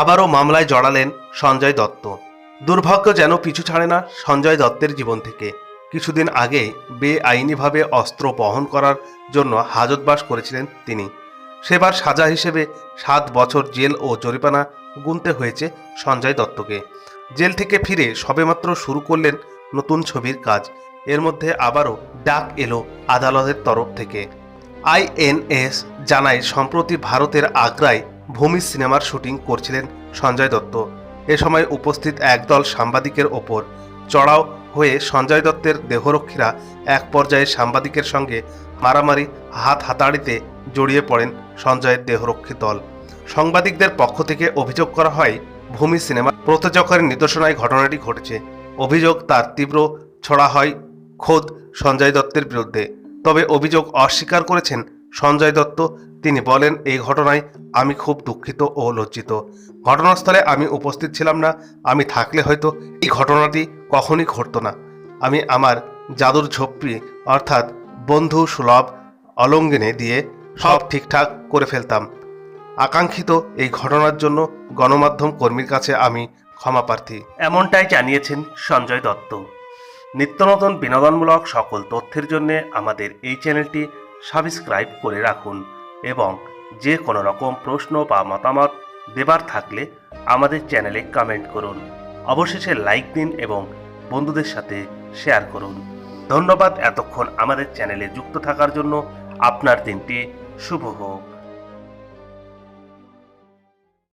আবারও মামলায় জড়ালেন সঞ্জয় দত্ত। দুর্ভাগ্য যেন পিছু ছাড়ে না সঞ্জয় দত্তের জীবন থেকে। কিছুদিন আগে বেআইনিভাবে অস্ত্র বহন করার জন্য হাজতবাস করেছিলেন তিনি। সেবার সাজা হিসেবে সাত বছর জেল ও জরিমানা গুনতে হয়েছে সঞ্জয় দত্তকে। জেল থেকে ফিরে সবেমাত্র শুরু করলেন নতুন ছবির কাজ। এর মধ্যে আবারও ডাক এলো আদালতের তরফ থেকে। আইএনএস জানায়, সম্প্রতি ভারতের আগ্রায় ভূমি সিনেমার শুটিং করছিলেন সঞ্জয় দত্ত। এ সময় উপস্থিত একদল সাংবাদিকের ওপর চড়াও হয়ে সঞ্জয় দত্তের দেহরক্ষীরা এক পর্যায়ে সাংবাদিকের সঙ্গে মারামারি হাত হাতাড়িতে জড়িয়ে পড়েন সঞ্জয়ের দেহরক্ষী দল। সাংবাদিকদের পক্ষ থেকে অভিযোগ করা হয়, ভূমি সিনেমা প্রযোজকের নির্দেশনায় ঘটনাটি ঘটেছে। অভিযোগ তার তীব্র ছড়া হয় খোদ সঞ্জয় দত্তের বিরুদ্ধে। তবে অভিযোগ অস্বীকার করেছেন সঞ্জয় দত্ত, তিনি বলেন, এই ঘটনায় আমি খুব দুঃখিত ও লজ্জিত। ঘটনাস্থলে আমি উপস্থিত ছিলাম না। আমি থাকলে হয়তো এই ঘটনাটি কখনই ঘটতো না। আমি আমার জাদুর ঝোপড়ি, অর্থাৎ বন্ধু সুলভ অলঙ্গিনে দিয়ে সব ঠিকঠাক করে ফেলতাম। আকাঙ্ক্ষিত এই ঘটনার জন্য গণমাধ্যম কর্মীর কাছে আমি ক্ষমা প্রার্থী। এমনটাই জানিয়েছেন সঞ্জয় দত্ত। নিত্য নতুন বিনোদনমূলক সকল তথ্যের জন্য আমাদের এই চ্যানেলটি সাবস্ক্রাইব করে রাখুন এবং যে কোনো রকম প্রশ্ন বা মতামত দেবার থাকলে আমাদের চ্যানেলে কমেন্ট করুন। অবশেষে লাইক দিন এবং বন্ধুদের সাথে শেয়ার করুন। ধন্যবাদ এতক্ষণ আমাদের চ্যানেলে যুক্ত থাকার জন্য। আপনার দিনটি শুভ হোক।